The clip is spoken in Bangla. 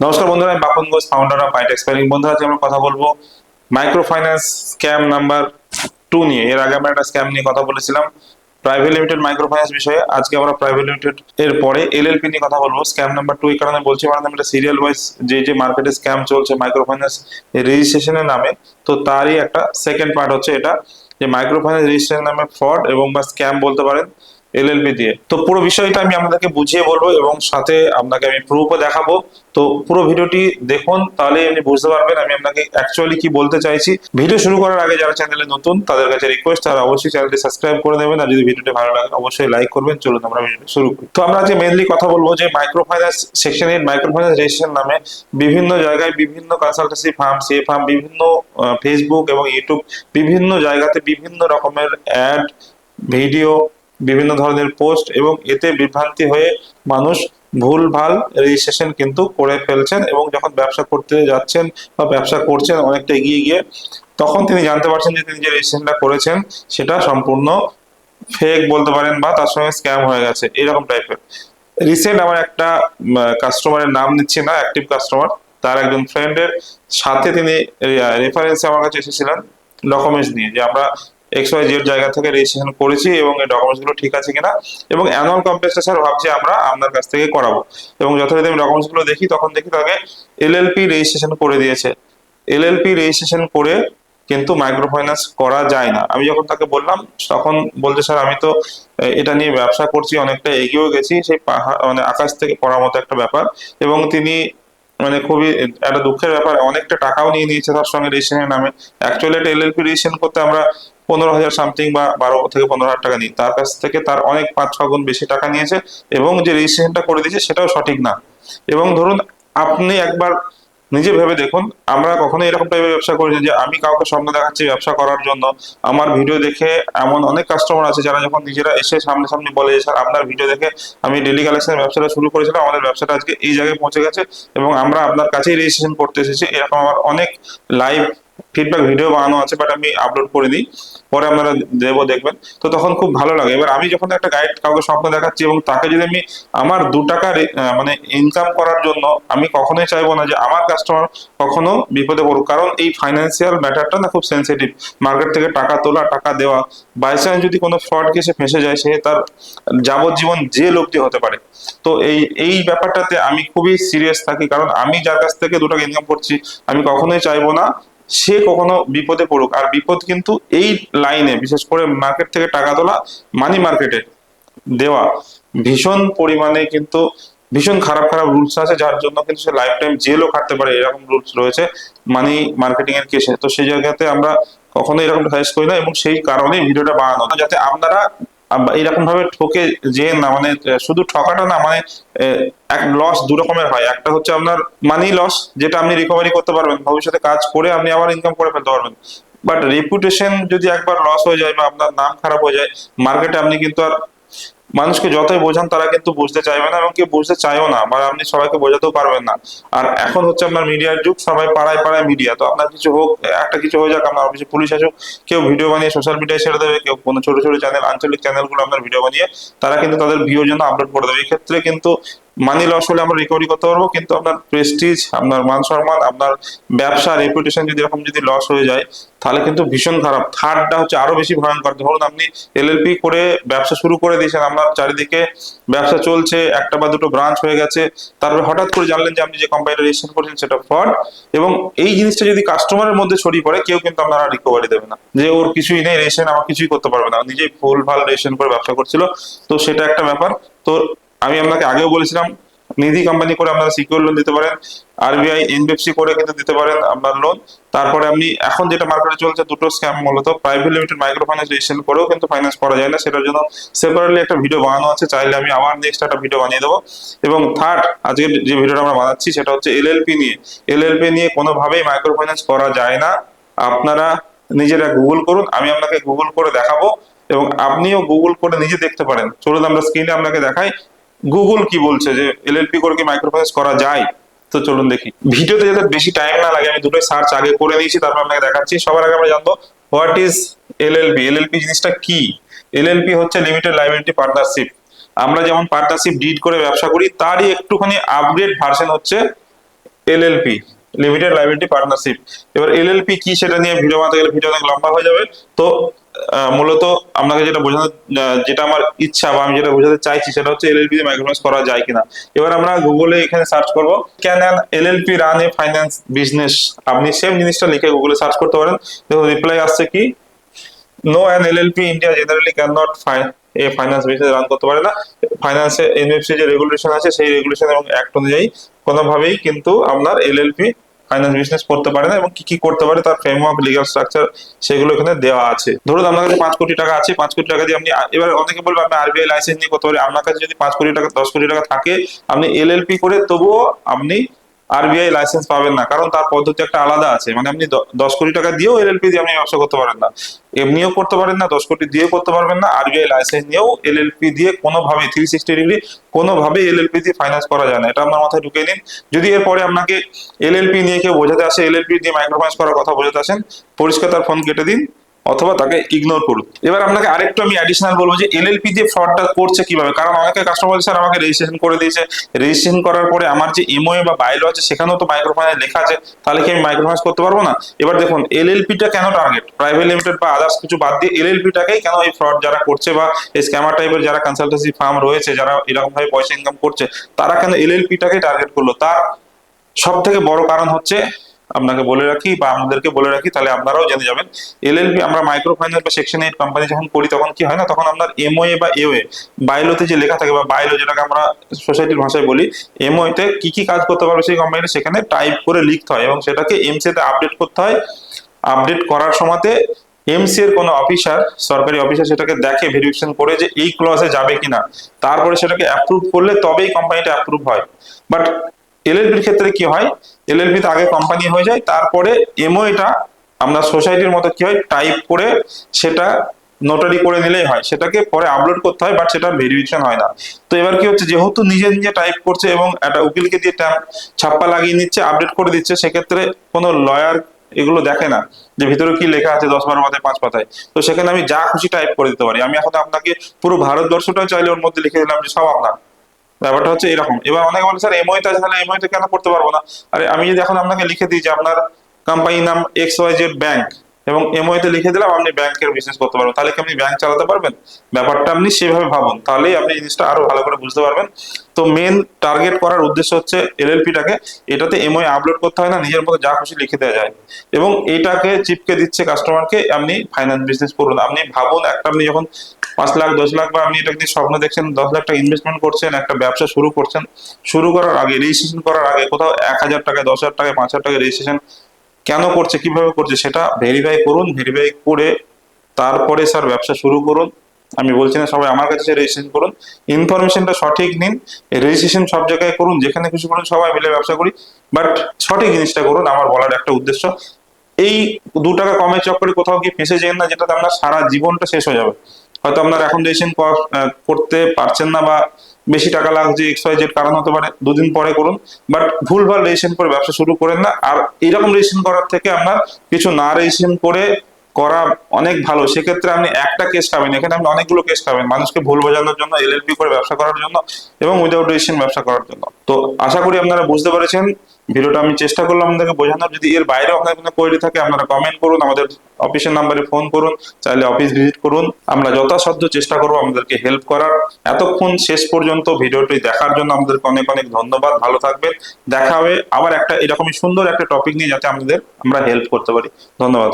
নমস্কার বন্ধুরা, আমি বাপন ঘোষ ফাউন্ডার অফ পাইট এক্সপায়ারিং বন্ধুরা, আজকে আমরা কথা বলব micro finance scam number two নিয়ে। এর আগে আমরা একটা স্ক্যাম নিয়ে কথা বলেছিলাম প্রাইভেট লিমিটেড মাইক্রো ফাইন্যান্স বিষয়ে। আজকে আমরা প্রাইভেট লিমিটেড এর পরে এলএলপি নিয়ে কথা বলব। স্ক্যাম নাম্বার টু এই কারণে বলছি মানে আমরা সিরিয়াল ওয়াইজ যে যে মার্কেটে স্ক্যাম চলছে মাইক্রো ফাইন্যান্স রেজিস্ট্রেশনের নামে, তো তারই একটা সেকেন্ড পার্ট হচ্ছে এটা, যে মাইক্রো ফাইন্যান্স রেজিস্ট্রেশন নামে ফ্রড এবং বা স্ক্যাম বলতে পারেন। এলএলপি দিয়ে। তো পুরো বিষয়টা আমি আপনাদেরকে বুঝিয়ে বলব এবং সাথে আপনাকে আমি প্রুফও দেখাবো। তো পুরো ভিডিওটি দেখুন তাহলে আপনি বুঝতে পারবেন আমি আপনাকে অ্যাকচুয়ালি কি বলতে চাইছি। ভিডিও শুরু করার আগে যারা চ্যানেলে নতুন, তাদের কাছে রিকোয়েস্ট তারা অবশ্যই চ্যানেলটি সাবস্ক্রাইব করে দেবেন আর যদি ভিডিওটি ভালো লাগে, অবশ্যই লাইক করবেন। চলুন আমরা ভিডিও শুরু করি। তো আমরা যে মেনলি কথা বলব, যে microfinance section eight microfinance registration নামে বিভিন্ন জায়গায় বিভিন্ন কনসালটেন্সি ফার্ম সে ফার্ম বিভিন্ন ফেসবুক এবং ইউটিউব বিভিন্ন জায়গাতে বিভিন্ন রকমের অ্যাড ভিডিও বিভিন্ন ধরনের পোস্ট এবং এতে বিভ্রান্তি হয়ে মানুষ ভুল ভালো রেজিস্ট্রেশন কিন্তু করে ফেলছেন এবং যখন ব্যবসা করতে যাচ্ছেন বা ব্যবসা করছেন অনেকটা এগিয়ে গিয়ে, তখন তিনি জানতে পারছেন যে তিনি যে রেজিস্ট্রেশনটা করেছেন সেটা সম্পূর্ণ ফেক বলতে পারেন বা তার সঙ্গে স্ক্যাম হয়ে গেছে, এরকম টাইপের রিসেন্ট আমার একটা কাস্টমারের নাম নিচ্ছি না অ্যাক্টিভ কাস্টমার তার একজন ফ্রেন্ডের সাথে তিনি রেফারেন্সে আমার কাছে এসেছিলেন ডকুমেন্টস নিয়ে যে আমরা এক্স ওয়াই জেড জায়গা থেকে রেজিস্ট্রেশন করেছি এবং এই ডকুমেন্টসগুলো ঠিক আছে কিনা এবং অ্যানুয়াল কমপ্লেক্সটা স্যার ভাবছি আমরা, আপনার কাছ থেকে করাবো। এবং যথারীতি আমি ডকুমেন্টসগুলো দেখি, তখন দেখি তাকে এলএলপি রেজিস্ট্রেশন করে দিয়েছে। এলএলপি রেজিস্ট্রেশন করে কিন্তু মাইক্রো ফাইন্যান্স করা যায় না। আমি যখন তাকে বললাম, তখন বলছে, স্যার, আমি তো এটা নিয়ে ব্যবসা করছি, অনেকটা এগিয়েও গেছি, সেই পাহাড় মানে আকাশ থেকে পড়ার মতো একটা ব্যাপার। এবং তিনি মানে খুবই, একটা দুঃখের ব্যাপার, অনেকটা টাকাও নিয়ে নিয়েছে তার সঙ্গে রেজিস্ট্রেশনের নামে। অ্যাকচুয়ালি এটা এলএলপি রেজিস্ট্রেশন করতে আমরা পনেরো হাজার সামথিং বা বারো থেকে পনেরো হাজার টাকা নিই তার কাছ থেকে তার অনেক পাঁচ, ছ গুণ বেশি টাকা নিয়েছে এবং যে রেজিস্ট্রেশনটা করে দিয়েছে সেটাও সঠিক না। এবং ধরুন আপনি একবার নিজে ভেবে দেখুন, আমরা কখনো এরকম টাইপের ব্যবসা করি যে আমি কাউকে স্বপ্ন দেখাচ্ছি ব্যবসা করার জন্য। আমার ভিডিও দেখে এমন অনেক কাস্টমার আছে যারা যখন নিজেরা এসে সামনে সামনে বলে যে, স্যার, আপনার ভিডিও দেখে আমি ডেলি কালেকশনের ব্যবসাটা শুরু করেছিলাম, আমাদের ব্যবসাটা আজকে এই জায়গায় পৌঁছে গেছে এবং আমরা আপনার কাছেই রেজিস্ট্রেশন করতে এসেছি। এরকম আমার অনেক লাইভ ফিডব্যাক ভিডিও বানানো আছে বাট আমি আপলোড করে দিই, পরে আপনারা দেবো দেখবেন। তো তখন খুব ভালো লাগে। এবার আমি যখন একটা গাইড কাউকে স্বপ্ন দেখাচ্ছি এবং তাকে যদি আমি আমার দু টাকা মানে ইনকাম করার জন্য আমি কখনোই চাইব না যে আমার কাস্টমার কখনো বিপদে পড়ুক। কারণ এই ফাইন্যান্সিয়াল ম্যাটারটা না খুব সেন্সিটিভ মার্কেট থেকে টাকা তোলা, টাকা দেওয়া বাই চান্স যদি কোনো ফ্রড কেসে ফেঁসে যায়, সে তার যাবজ্জীবন জেল অবধি হতে পারে। তো এই এই ব্যাপারটাতে আমি খুবই সিরিয়াস থাকি। কারণ আমি যার কাছ থেকে দু টাকা ইনকাম করছি, আমি কখনোই চাইব না সে কখনো বিপদে পড়ুক। আর বিপদ কিন্তু এই লাইনে বিশেষ করে মার্কেট থেকে টাকা তোলা মানি মার্কেটে দেওয়া ভীষণ পরিমাণে কিন্তু ভীষণ খারাপ খারাপ রুলস আছে, যার জন্য কিন্তু সে লাইফ টাইম জেলও খাটতে পারে, এরকম রুলস রয়েছে মানি মার্কেটিং এর কেসে তো সেই জায়গাতে আমরা কখনো এরকম সাজেস্ট করি না এবং সেই কারণেই ভিডিওটা বানানো। যাতে আপনারা এরকম ভাবে ঠকে যে না মানে শুধু ঠকাটা না মানে এক লস দু রকমের হয়। একটা হচ্ছে আপনার মানি লস যেটা আপনি রিকভারি করতে পারবেন, ভবিষ্যতে কাজ করে আপনি আবার ইনকাম করে ফেলতে পারবেন। বাট রেপুটেশন যদি একবার লস হয়ে যায় বা আপনার নাম খারাপ হয়ে যায় মার্কেটে আপনি কিন্তু আর মানুষকে যতই বোঝান তারা কিন্তু বুঝতে চাইবে না এবং কেউ বুঝতে চাইও না, বা আপনি সবাইকে বোঝাতেও পারবেন না। আর এখন হচ্ছে আপনার মিডিয়ার যুগ, সবাই পাড়ায় পাড়ায় মিডিয়া। তো আপনার কিছু হোক, একটা কিছু হয়ে যাক, আপনার অফিসে পুলিশ আসুক, কেউ ভিডিও বানিয়ে সোশ্যাল মিডিয়ায় ছেড়ে দেবে, কেউ কোনো ছোট ছোট চ্যানেল আঞ্চলিক চ্যানেলগুলো আপনার ভিডিও বানিয়ে তারা কিন্তু তাদের ভিউর জন্য আপলোড করে দেবে। এক্ষেত্রে কিন্তু মানি লস হলে আমরা রিকভারি করতে পারব, কিন্তু আপনার প্রেস্টিজ আপনার মান সম্মান, আপনার ব্যবসা রেপুটেশন যদি এরকম যদি লস হয়ে যায়, তাহলে কিন্তু ভীষণ খারাপ। থার্ডটা হচ্ছে আরও বেশি ভয়ঙ্কর। ধরুন আপনি এলএলপি করে ব্যবসা শুরু করে দিয়েছেন, আপনার চারিদিকে ব্যবসা চলছে, একটা বা দুটো ব্রাঞ্চ হয়ে গেছে, তারপরে হঠাৎ করে জানলেন যে আপনি যে কোম্পানিটা রেজিস্ট্রেশন করেছেন সেটা ফ্রড এবং এই জিনিসটা যদি কাস্টমারের মধ্যে ছড়িয়ে পড়ে, কেউ কিন্তু আপনারা রিকভারি দেবে না। যে ওর কিছুই নেই রেজিস্ট্রেশন আমার কিছুই করতে পারবে না। নিজেই ফুল ভালো রেজিস্ট্রেশন করে ব্যবসা করছিল। তো সেটা একটা ব্যাপার। তো আমি আপনাকে আগেও বলেছিলাম, নিধি কোম্পানি করে আপনারা সিকিউর লোন দিতে পারেন আরবিআই এনবিএফসি করে কিন্তু দিতে পারেন আপনার লোন তারপরে আপনি এখন যেটা মার্কেটে চলছে দুটো স্ক্যাম মূলত private limited micro finance registration করেও কিন্তু ফাইন্যান্স করা যায় না, সেটার জন্য সেপারেটলি একটা ভিডিও বানানো আছে, চাইলে আমি আবার নেক্সট একটা ভিডিও বানিয়ে দেবো। এবং থার্ড আজকের যে ভিডিওটা আমরা বানাচ্ছি, সেটা হচ্ছে এলএলপি নিয়ে। এলএলপি নিয়ে কোনোভাবেই মাইক্রো ফাইন্যান্স করা যায় না। আপনারা নিজেরা গুগল করুন, আমি আপনাকে গুগল করে দেখাবো, এবং আপনিও গুগল করে নিজে দেখতে পারেন। চলুন আমরা স্ক্রিনে আপনাকে দেখাই গুগল কি বলছে যে এলএলপি করে কি মাইক্রো ফাইন্যান্স করা যায়? তো চলুন দেখি। ভিডিওতে যাতে বেশি টাইম না লাগে, আমি দুটোই সার্চ আগে করে নিয়েছি তারপর আপনাকে দেখাচ্ছি। সবার আগে আমরা জানব হোয়াট ইজ এলএলপি এলএলপি জিনিসটা কি? এলএলপি হচ্ছে লিমিটেড লাইবিলিটি পার্টনারশিপ আমরা যেমন পার্টনারশিপ ডিড করে ব্যবসা করি, তারই একটুখানি আপগ্রেড ভার্সন হচ্ছে এলএলপি লিমিটেড লাইবিলিটি পার্টনারশিপ এবার এলএলপি কি সেটা নিয়ে ভিডিও বানাতে গেলে ভিডিও অনেক লম্বা হয়ে যাবে। তো মূলত আপনাকে যেটা বোঝানো যেটা আমার ইচ্ছা বা আমি যেটা বোঝাতে চাইছি সেটা হচ্ছে এলএলপি দিয়ে মাইক্রোফাইন্যান্স করা যায় কিনা। এবার আমরা গুগলে এখানে সার্চ করব। Can an LLP run a finance business আপনি সেম জিনিসটা লিখে গুগলে সার্চ করতে পারেন। দেখুন রিপ্লাই আসছে কি? No an LLP India generally cannot fine a finance business run করতে পারে না। ফাইন্যান্সে এনএফসি যে রেগুলেশন আছে, সেই রেগুলেশন এবং অ্যাক্ট অনুযায়ী কোনোভাবেই কিন্তু আপনার এলএলপি ফাইন্যান্স বিজনেস করতে পারে না এবং কি কি করতে পারে তার ফ্রেমওয়ার্ক লিগাল স্ট্রাকচার সেগুলো এখানে দেওয়া আছে। ধরুন আপনার কাছে পাঁচ কোটি টাকা আছে, পাঁচ কোটি টাকা দিয়ে আপনি এবার অনেকে বলবে আপনি আরবিআই লাইসেন্স নিয়ে করতে পারি। আপনার কাছে যদি পাঁচ কোটি টাকা, দশ কোটি টাকা থাকে, আপনি এলএলপি করে তবুও আপনি আরবিআই লাইসেন্স পাবেন না। কারণ তার পদ্ধতি একটা আলাদা আছে। মানে আপনি দশ কোটি টাকা দিয়েও এলএলপি দিয়ে আপনি ব্যবসা করতে পারেন না। এমনিও করতে পারেন না, দশ কোটি দিয়ে করতে পারবেন না। আরবিআই লাইসেন্স নিয়েও এল এলএলপি দিয়ে কোনোভাবে থ্রি সিক্সটি ডিগ্রি কোনোভাবে এলএলপি দিয়ে ফাইন্যান্স করা যায় না। এটা আপনার মাথায় ঢুকে নিন। যদি এরপরে আপনাকে এল এলএলপি নিয়ে কেউ বোঝাতে আসে এলএলপি দিয়ে মাইক্রো ফাইন্যান্স করার কথা বোঝাতে আসেন, পরিষ্কার তার ফোন কেটে দিন। অথবা তাকে ইগনোর করুন এবার আপনাকে আরেকটু আমি অ্যাডিশনাল বলব যে এলএলপি দিয়ে ফ্রডটা করছে কীভাবে? কারণ অনেকে কাস্টমার স্যার আমাকে রেজিস্ট্রেশন করে দিয়েছে। রেজিস্ট্রেশন করার পরে আমার যে এমওএ বা বাইলো আছে, সেখানেও তো মাইক্রোফাইন্যান্স লেখা আছে। তাহলে কি আমি মাইক্রোফাইন্যান্স করতে পারব না? এবার দেখুন এলএলপিটা কেন টার্গেট প্রাইভেট লিমিটেড বা আদার্স কিছু বাদ দিয়ে এলএলপিটাকেই কেন এই ফ্রড যারা করছে বা এই স্ক্যামার টাইপের যারা কনসালটেন্সি ফার্ম রয়েছে, যারা এরকম ভাবে পয়সা ইনকাম করছে, তারা কেন এলএলপিটাকে টার্গেট করল? তার সব থেকে বড় কারণ হচ্ছে আপনাকে বলে রাখি বা আমাদেরকে বলে রাখি, তাহলে আপনারাও জেনে যাবেন। এলএলপি আমরা মাইক্রো ফাইন্যান্স বা সেকশন এইট কোম্পানি যখন করি, তখন কি হয় না? তখন আপনার এমওএ বা এওএ বাইলোতে যে লেখা থাকে বা বাইলো যেটাকে আমরা সোসাইটির ভাষায় বলি এমওএ তে কি কি কাজ করতে পারবে সেই কোম্পানিটা সেখানে টাইপ করে লিখতে হয় এবং সেটাকে এমসি তে আপডেট করতে হয়। আপডেট করার সময়তে এমসি এর কোনো অফিসার সরকারি অফিসার সেটাকে দেখে ভেরিফিকেশন করে যে এই ক্লসে যাবে কিনা। তারপরে সেটাকে অ্যাপ্রুভ করলে তবেই কোম্পানিটা অ্যাপ্রুভ হয়। বাট এলএলপির ক্ষেত্রে কি হয়? এলএলপি তে আগে কোম্পানি হয়ে যায়, তারপরে এমওএটা আমরা সোসাইটির মতো কি হয়? টাইপ করে সেটা নোটারি করে নিলেই হয়। সেটাকে পরে আপলোড করতে হয় বাট সেটা ভেরিফিকেশন হয় না। তো এবার কি হচ্ছে? যেহেতু নিজে নিজে টাইপ করছে এবং একটা উকিলকে দিয়ে ট্যাম্প ছাপ্পা লাগিয়ে নিচ্ছে আপডেট করে দিচ্ছে, সেক্ষেত্রে কোনো লয়ার এগুলো দেখে না যে ভিতরে কি লেখা আছে দশ বারো পাতায়, পাঁচ পাতায়। তো সেখানে আমি যা খুশি টাইপ করে দিতে পারি। আমি এখন আপনাকে পুরো ভারতবর্ষটা চাইলে ওর মধ্যে লিখে দিলাম যে সব আপনার। ব্যাপারটা হচ্ছে এরকম। এবার অনেকে বলে, স্যার এমওই তে আছে তাহলে এমওই তে কেন করতে পারব না? আরে, আমি যদি এখন আপনাকে লিখে দিই যে আপনার কোম্পানির নাম এক্স ওয়াই জেড ব্যাংক এবং এমওই তে লিখে দিলাম, আপনি ব্যাংকের বিজনেস করতে পারবেন। তাহলে কি আপনি ব্যাংক চালাতে পারবেন? ব্যাপারটা আপনি সেভাবে ভাবুন। তাহলেই আপনি জিনিসটা আরও ভালো করে বুঝতে পারবেন। তো মেন টার্গেট করার উদ্দেশ্য হচ্ছে এলএলপি টাকে এটাতে এমওই আপলোড করতে হয় না, নিজের মতো যা খুশি লিখে দেওয়া যায়। এবং এটাকে চিপকে দিচ্ছে কাস্টমারকে আপনি ফাইন্যান্স বিজনেস করুন। আপনি ভাবুন, একটা আপনি যখন পাঁচ লাখ, দশ লাখ বা আপনি এটা স্বপ্ন দেখছেন, দশ লাখ টাকা ইনভেস্টমেন্ট করছেন, একটা ব্যবসা শুরু করছেন, শুরু করার আগে রেজিস্ট্রেশন করার আগে কোথাও এক হাজার টাকা দশ হাজার টাকা পাঁচ হাজার টাকা রেজিস্ট্রেশন কেন করছে, কীভাবে করছে, সেটা ভেরিফাই করুন ভেরিফাই করে তারপরে স্যার ব্যবসা শুরু করুন। আমি বলছি না সবাই আমার কাছে রেজিস্ট্রেশন করুন। ইনফরমেশনটা সঠিক নিন রেজিস্ট্রেশন সব জায়গায় করুন, যেখানে খুশি করুন, সবাই মিলে ব্যবসা করি। বাট সঠিক জিনিসটা করুন, আমার বলার একটা উদ্দেশ্য। এই দু টাকা কমের চক্করে কোথাও গিয়ে ফেঁসে যেন না যেটাতে আপনার সারা জীবনটা শেষ হয়ে যাবে। হয়তো আপনার এখন রেজিস্ট্রেশন করতে পারছেন না বা বেশি টাকা লাগছে এক্স ওয়াই জেড কারণ হতে পারে, দুদিন পরে করুন। বাট ভুলভাল রেজিস্ট্রেশন করে ব্যবসা শুরু করেন না। আর এইরকম রেজিস্ট্রেশন করার থেকে আপনার কিছু না রেজিস্ট্রেশন করে করা অনেক ভালো। সেক্ষেত্রে আপনি একটা কেস পাবেন। এখানে আপনি অনেকগুলো কেস পাবেন। মানুষকে ভুল বোঝানোর জন্য এলএলপি করে ব্যবসা করার জন্য এবং উইদাউট রেজিস্ট্রেশন ব্যবসা করার জন্য। তো আশা করি আপনারা বুঝতে পেরেছেন। ভিডিওটা আমি চেষ্টা করলাম আপনাদেরকে বোঝানোর। যদি এর বাইরে আপনার কোনো কোয়েরি থাকে, আপনারা কমেন্ট করুন, আমাদের অফিসের নাম্বারে ফোন করুন, চাইলে অফিস ভিজিট করুন। আমরা যথাসাধ্য চেষ্টা করব আমাদেরকে হেল্প করার। এতক্ষণ শেষ পর্যন্ত ভিডিওটি দেখার জন্য আমাদেরকে অনেক অনেক ধন্যবাদ। ভালো থাকবেন। দেখা হবে আবার একটা এরকমই সুন্দর একটা টপিক নিয়ে যাতে আমাদের আমরা হেল্প করতে পারি। ধন্যবাদ।